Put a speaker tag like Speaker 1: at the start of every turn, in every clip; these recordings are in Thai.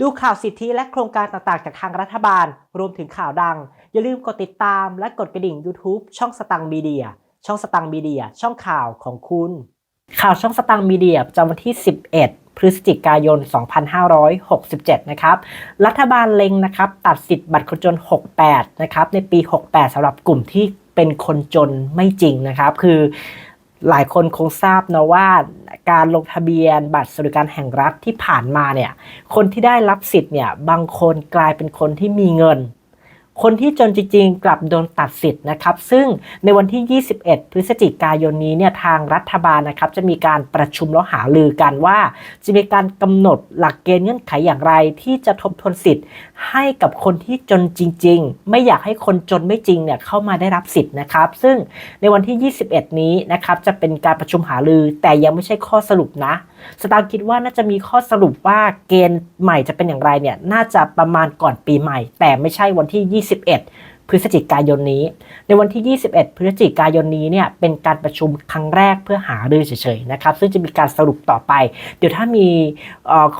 Speaker 1: ดูข่าวสิทธิและโครงการต่างๆ จากทางรัฐบาล รวมถึงข่าวดัง อย่าลืมกดติดตามและกดกระดิ่ง YouTube ช่องสตังมีเดีย ช่องสตังมีเดีย ช่องข่าวของคุณ ข่าวช่องสตังมีเดียประจำวันที่ 11 พฤศจิกายน 2567 นะครับ รัฐบาลเล็งนะครับ ตัดสิทธิ์บัตรคนจน 68 นะครับ ในปี 68สำหรับกลุ่มที่เป็นคนจนไม่จริงนะครับ คือหลายคนคงทราบนะว่า การลงทะเบียน บัตรสวัสดิการแห่งรัฐที่ผ่านมาเนี่ยคนที่ได้รับสิทธิ์เนี่ยบางคนกลายเป็นคนที่มีเงิน คนที่จนจริงๆ กลับโดนตัดสิทธิ์นะครับ ซึ่งในวันที่ 21 พฤศจิกายนนี้เนี่ยทางรัฐบาลนะครับจะมีการประชุมแล้วหารือกันว่า จะมีการกำหนดหลักเกณฑ์เงื่อนไขอย่างไร ที่จะทบทวนสิทธิ์ ให้กับคนที่จนจริง ๆ ไม่อยากให้คนจนไม่จริงเนี่ยเข้ามาได้รับสิทธิ์นะครับ ซึ่งในวันที่ 21 นี้นะครับจะเป็นการประชุมหารือ แต่ยังไม่ใช่ข้อสรุปนะสตางค์คิดว่าน่าจะมีข้อสรุปว่าเกณฑ์ใหม่จะเป็นอย่างไรเนี่ยน่าจะประมาณก่อนปีใหม่ แต่ไม่ใช่วันที่21 พฤศจิกายนนี้ ในวันที่ 21 พฤศจิกายนนี้เนี่ยเป็นการประชุมครั้งแรกเพื่อหารือเฉยๆนะครับ ซึ่งจะมีการสรุปต่อไป เดี๋ยวถ้ามี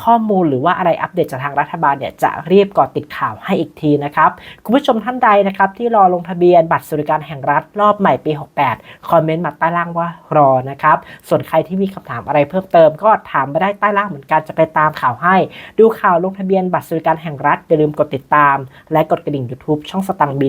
Speaker 1: ข้อมูลหรือว่าอะไรอัปเดตจากทางรัฐบาลเนี่ยจะเรียบก่อติดข่าวให้อีกทีนะครับ คุณผู้ชมท่านใดนะครับที่รอลงทะเบียนบัตรสวัสดิการแห่งรัฐรอบใหม่ปี 68 คอมเมนต์มาใต้ล่างว่ารอนะครับ ส่วนใครที่มีคำถามอะไรเพิ่มเติมก็ถามมาได้ใต้ล่างเหมือนกันจะไปตามข่าวให้ ดูข่าวลงทะเบียนบัตรสวัสดิการแห่งรัฐอย่าลืมกดติดตาม และกดกระดิ่ง YouTube ช่องสตังมี